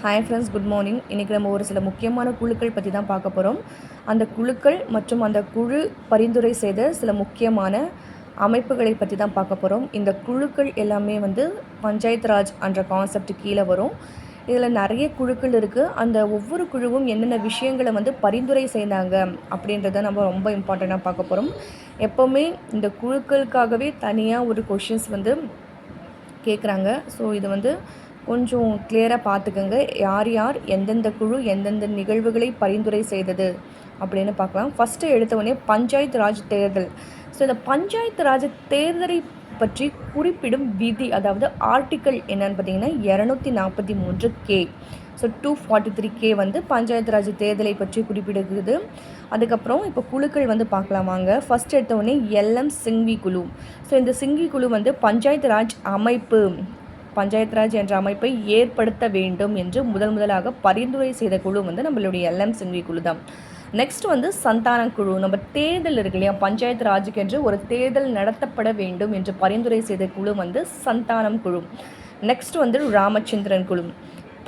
Hi friends good morning இன்றைக்கி நம்ம ஒரு சில முக்கியமான குழுக்கள் பற்றி தான் பார்க்க போகிறோம் அந்த குழுக்கள் மற்றும் அந்த குழு பரிந்துரை செய்த சில முக்கியமான அமைப்புகளை பற்றி தான் பார்க்க போகிறோம் இந்த குழுக்கள் எல்லாமே வந்து பஞ்சாயத்து ராஜ் என்ற கான்செப்ட் கீழே வரும். இதில் நிறைய குழுக்கள் இருக்குது அந்த ஒவ்வொரு குழுவும் என்னென்ன விஷயங்களை வந்து பரிந்துரை செய்தாங்க அப்படின்றத நம்ம ரொம்ப இம்பார்ட்டண்ட்டாக பார்க்க போகிறோம் எப்போவுமே இந்த குழுக்களுக்காகவே தனியாக ஒரு கொஷின்ஸ் வந்து கேட்குறாங்க ஸோ இது வந்து கொஞ்சம் கிளியராக பார்த்துக்கோங்க. யார் யார் எந்தெந்த குழு எந்தெந்த நிகழ்வுகளை பரிந்துரை செய்தது அப்படின்னு பார்க்கலாம். ஃபஸ்ட்டு எடுத்தவொடனே பஞ்சாயத்து ராஜ் தேர்தல். ஸோ இந்த பஞ்சாயத்து ராஜ் தேர்தலை பற்றி குறிப்பிடும் விதி அதாவது ஆர்டிக்கல் என்னன்னு பார்த்தீங்கன்னா இரநூத்தி நாற்பத்தி மூன்று K so two forty three K வந்து பஞ்சாயத்து ராஜ் தேர்தலை பற்றி குறிப்பிடுகிறது. அதுக்கப்புறம் இப்போ குழுக்கள் வந்து பார்க்கலாம் வாங்க. ஃபஸ்ட் எடுத்தவொடனே எல்எம் சிங்வி குழு ஸோ இந்த சிங்கி குழு வந்து பஞ்சாயத்து ராஜ் அமைப்பு பஞ்சாயத் ராஜ் என்ற அமைப்பை ஏற்படுத்த வேண்டும் என்று முதல் முதலாக பரிந்துரை செய்த குழு வந்து நம்மளுடைய எல்எம் சிங்வி குழு தான். நெக்ஸ்ட் வந்து சந்தான குழு. நம்ம தேர்தல் இருக்கு இல்லையா? பஞ்சாயத்து ராஜுக்கு என்று ஒரு தேர்தல் நடத்தப்பட வேண்டும் என்று பரிந்துரை செய்த குழு வந்து சந்தானம் குழு. நெக்ஸ்ட் வந்து ராமச்சந்திரன் குழு.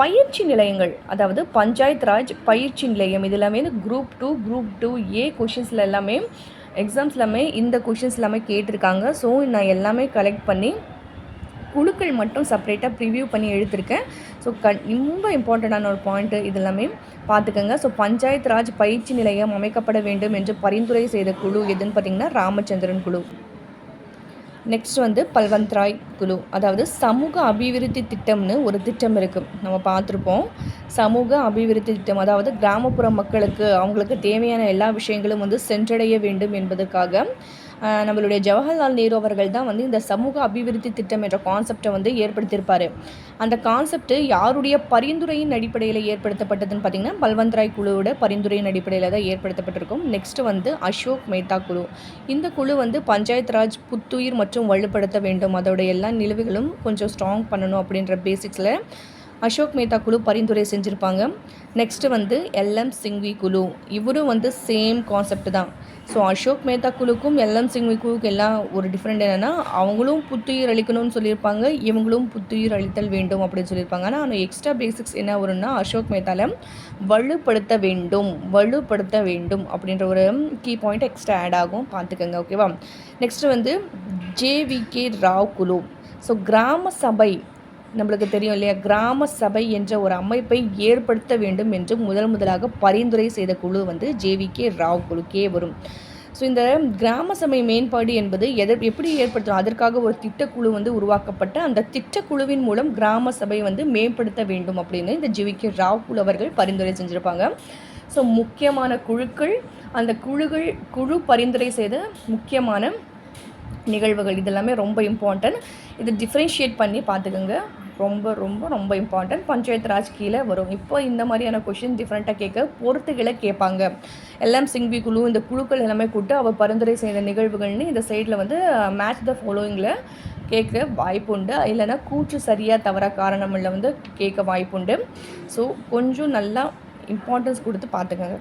பயிற்சி நிலையங்கள் அதாவது பஞ்சாயத்து ராஜ் பயிற்சி நிலையம் இது எல்லாமே group two group two A கொஷின்ஸில் எல்லாமே எக்ஸாம்ஸ் எல்லாமே இந்த கொஷின்ஸ் எல்லாமே கேட்டிருக்காங்க. ஸோ நான் எல்லாமே கலெக்ட் பண்ணி குழுக்கள் மட்டும் செப்பரேட்டாக ப்ரிவியூ பண்ணி எடுத்திருக்கேன். ஸோ க ரொம்ப இம்பார்ட்டண்ட்டான ஒரு பாயிண்ட்டு இது எல்லாமே பார்த்துக்கோங்க. ஸோ பஞ்சாயத்து ராஜ் பயிற்சி நிலையம் அமைக்கப்பட வேண்டும் என்று பரிந்துரை செய்த குழு எதுன்னு பார்த்திங்கன்னா ராமச்சந்திரன் குழு. நெக்ஸ்ட் வந்து பல்வந்த் ராய் குழு. அதாவது சமூக அபிவிருத்தி திட்டம்னு ஒரு திட்டம் இருக்குது நம்ம பார்த்துருப்போம். சமூக அபிவிருத்தி திட்டம். அதாவது கிராமப்புற மக்களுக்கு அவங்களுக்கு தேவையான எல்லா விஷயங்களும் வந்து சென்றடைய வேண்டும் என்பதற்காக நம்மளுடைய ஜவஹர்லால் நேரு அவர்கள் தான் வந்து இந்த சமூக அபிவிருத்தி திட்டம் என்ற கான்செப்டை வந்து ஏற்படுத்தியிருப்பார். அந்த கான்செப்ட் யாருடைய பரிந்துரையின் அடிப்படையில் ஏற்படுத்தப்பட்டதுன்னு பார்த்தீங்கன்னா பல்வந்த் ராய் குழுவோட பரிந்துரையின் அடிப்படையில் தான் ஏற்படுத்தப்பட்டிருக்கும். நெக்ஸ்ட் வந்து அசோக் மேத்தா குழு. இந்த குழு வந்து பஞ்சாயத் ராஜ் புத்துயிர் மற்றும் வலுப்படுத்த வேண்டும். அதோட எல்லா நிலவுகளும் கொஞ்சம் ஸ்ட்ராங் பண்ணணும் அப்படின்ற பேசிக்ஸில் அசோக் மேத்தா குழு பரிந்துரை செஞ்சுருப்பாங்க. நெக்ஸ்ட்டு வந்து எல்எம் சிங்வி குழு. இவரும் வந்து சேம் கான்செப்ட் தான். ஸோ அசோக் மேத்தா குழுக்கும் எல்எம் சிங்வி குழுக்கு எல்லாம் ஒரு டிஃப்ரெண்ட் என்னென்னா அவங்களும் புத்துயிர் அளிக்கணும்னு சொல்லியிருப்பாங்க இவங்களும் புத்துயிர் அளித்தல் வேண்டும் அப்படின்னு சொல்லியிருப்பாங்க. ஆனால் ஆனால் எக்ஸ்ட்ரா பேசிக்ஸ் என்ன வரும்னா அசோக் மேத்தாவில் வலுப்படுத்த வேண்டும் வலுப்படுத்த வேண்டும் அப்படின்ற ஒரு கீ பாயிண்ட் எக்ஸ்ட்ரா ஆட் ஆகும். பார்த்துக்கோங்க ஓகேவா நெக்ஸ்ட்டு வந்து ஜேவிகே ராவ் குழு. ஸோ கிராம சபை நம்மளுக்கு தெரியும் இல்லையா? கிராம சபை என்ற ஒரு அமைப்பை ஏற்படுத்த வேண்டும் என்று முதல் முதலாக பரிந்துரை செய்த குழு வந்து ஜேவிகே ராவ் குழுக்கே வரும். ஸோ இந்த கிராம சபை மேம்பாடு என்பது எதை எப்படி ஏற்படுத்தும் அதற்காக ஒரு திட்டக்குழு வந்து உருவாக்கப்பட்ட அந்த திட்டக்குழுவின் மூலம் கிராம சபை வந்து மேம்படுத்த வேண்டும் அப்படின்னு இந்த ஜிவிகே ராவ் குழு அவர்கள் பரிந்துரை செஞ்சுருப்பாங்க. ஸோ முக்கியமான குழுக்கள் அந்த குழுகள் குழு பரிந்துரை செய்த முக்கியமான நிகழ்வுகள் இதெல்லாமே ரொம்ப இம்பார்ட்டன்ட் இது டிஃப்ரென்ஷியேட் பண்ணி பார்த்துக்கோங்க. ரொம்ப ரொம்ப ரொம்ப இம்பார்ட்டன்ட் பஞ்சாயத்து ராஜ் கீழே வரும். இப்போ இந்த மாதிரியான கொஷின் டிஃப்ரெண்ட்டாக கேட்க பொறுத்துகளை கேட்பாங்க. எல்லாம் சிங்வி குழு இந்த குழுக்கள் எல்லாமே கூப்பிட்டு அவர் பரிந்துரை செய்த நிகழ்வுகள்னு இந்த சைடில் வந்து மேட்ச் த ஃபாலோயிங்கில் கேட்க வாய்ப்புண்டு. இல்லைன்னா கூற்று சரியாக தவறாக காரணமில்ல வந்து கேட்க வாய்ப்புண்டு. ஸோ கொஞ்சம் நல்லா இம்பார்ட்டன்ஸ் கொடுத்து பார்த்துக்கோங்க.